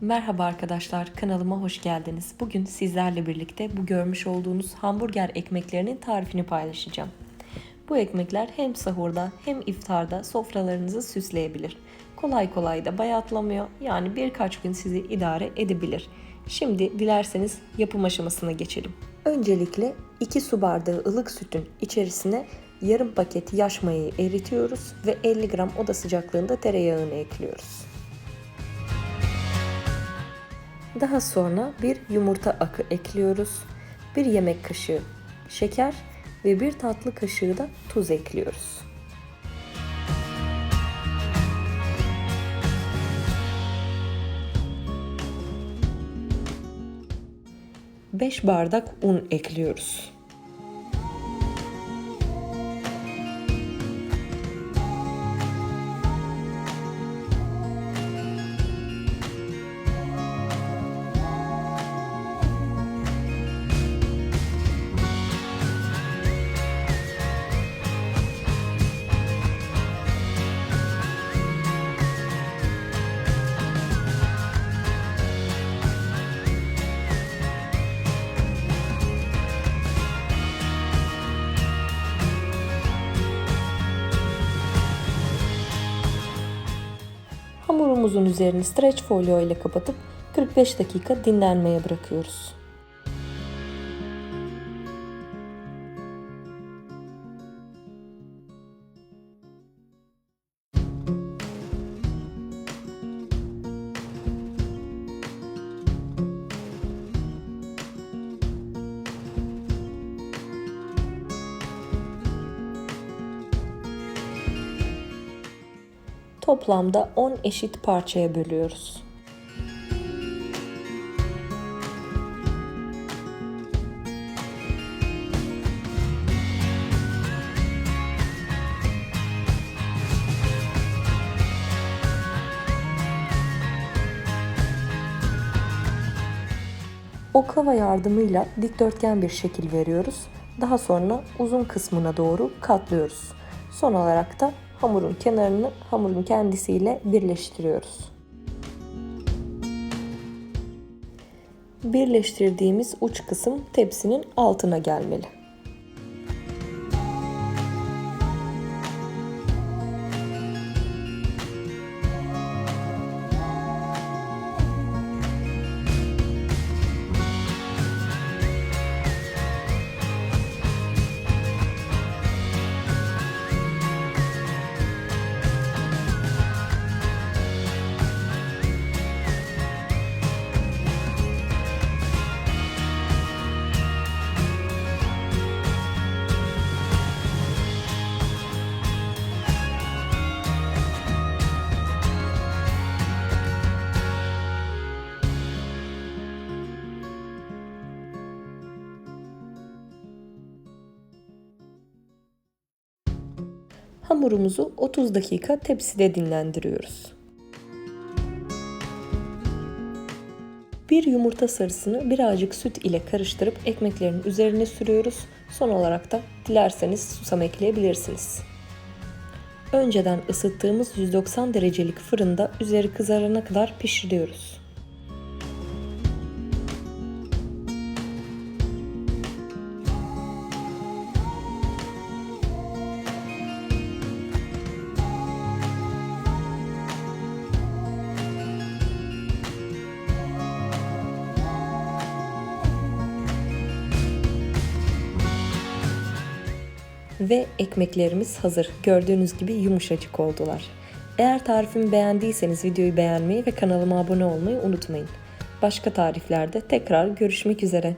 Merhaba arkadaşlar, kanalıma hoş geldiniz. Bugün sizlerle birlikte bu görmüş olduğunuz hamburger ekmeklerinin tarifini paylaşacağım. Bu ekmekler hem sahurda hem iftarda sofralarınızı süsleyebilir. Kolay kolay da bayatlamıyor, yani birkaç gün sizi idare edebilir. Şimdi dilerseniz yapım aşamasına geçelim. Öncelikle 2 su bardağı ılık sütün içerisine yarım paket yaş mayayı eritiyoruz ve 50 gram oda sıcaklığında tereyağını ekliyoruz. Daha sonra bir yumurta akı ekliyoruz. Bir yemek kaşığı şeker ve bir tatlı kaşığı da tuz ekliyoruz. Beş bardak un ekliyoruz. Hamurumuzun üzerini streç folyo ile kapatıp 45 dakika dinlenmeye bırakıyoruz. Toplamda 10 eşit parçaya bölüyoruz. Oklava yardımıyla dikdörtgen bir şekil veriyoruz. Daha sonra uzun kısmına doğru katlıyoruz. Son olarak da hamurun kenarını hamurun kendisiyle birleştiriyoruz. Birleştirdiğimiz uç kısım tepsinin altına gelmeli. Hamurumuzu 30 dakika tepside dinlendiriyoruz. Bir yumurta sarısını birazcık süt ile karıştırıp ekmeklerin üzerine sürüyoruz. Son olarak da dilerseniz susam ekleyebilirsiniz. Önceden ısıttığımız 190 derecelik fırında üzeri kızarana kadar pişiriyoruz. Ve ekmeklerimiz hazır. Gördüğünüz gibi yumuşacık oldular. Eğer tarifimi beğendiyseniz videoyu beğenmeyi ve kanalıma abone olmayı unutmayın. Başka tariflerde tekrar görüşmek üzere.